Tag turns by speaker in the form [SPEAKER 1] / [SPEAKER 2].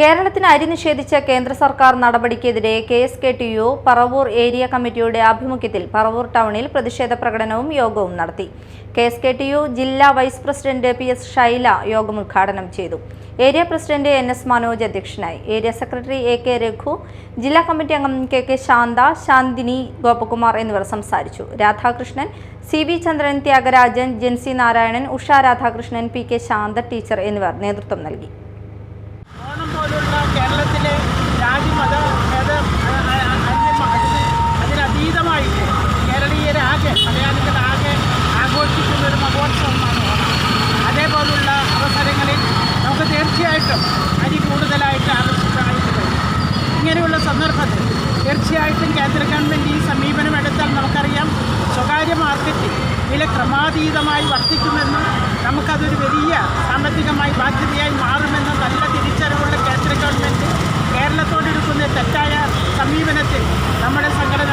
[SPEAKER 1] കേരളത്തിന് അരി നിഷേധിച്ച കേന്ദ്ര സർക്കാർ നടപടിക്കെതിരെ K S K T U Paravur area committee ആഭിമുഖ്യത്തിൽ പറവൂർ ടൗണിൽ പ്രതിഷേധ പ്രകടനവും യോഗവും നടത്തി. K S K T U ജില്ലാ vice president P S Shaila യോഗം ഉദ്ഘാടനം ചെയ്തു. Area president N S Manoj അധ്യക്ഷനായി. Area secretary A K Raghu ജില്ലാ കമ്മിറ്റി അംഗം കെ കെ ശാന്ത ശാന്തിനി ഗോപകുമാർ എന്നിവർ സംസാരിച്ചു. Radhakrishnan C V Chandran Thyagarajan Jency Narayanan Usha Radhakrishnan P K Shantha teacher എന്നിവർ നേതൃത്വം നൽകി.
[SPEAKER 2] അരി കൂടുതലായിട്ട് ആവശ്യമായിട്ട് വരും ഇങ്ങനെയുള്ള സന്ദർഭത്തിൽ തീർച്ചയായിട്ടും കേന്ദ്ര ഗവൺമെന്റ് ഈ സമീപനം എടുത്താൽ നമുക്കറിയാം സ്വകാര്യ മാർക്കറ്റിൽ വില ക്രമാതീതമായി വർദ്ധിക്കുമെന്നും നമുക്കതൊരു വലിയ സാമ്പത്തികമായി ബാധ്യതയായി മാറുമെന്നും നല്ല തിരിച്ചറിവുള്ള കേന്ദ്ര ഗവൺമെന്റ് കേരളത്തോടെടുക്കുന്ന തെറ്റായ സമീപനത്തിൽ നമ്മുടെ സംഘടന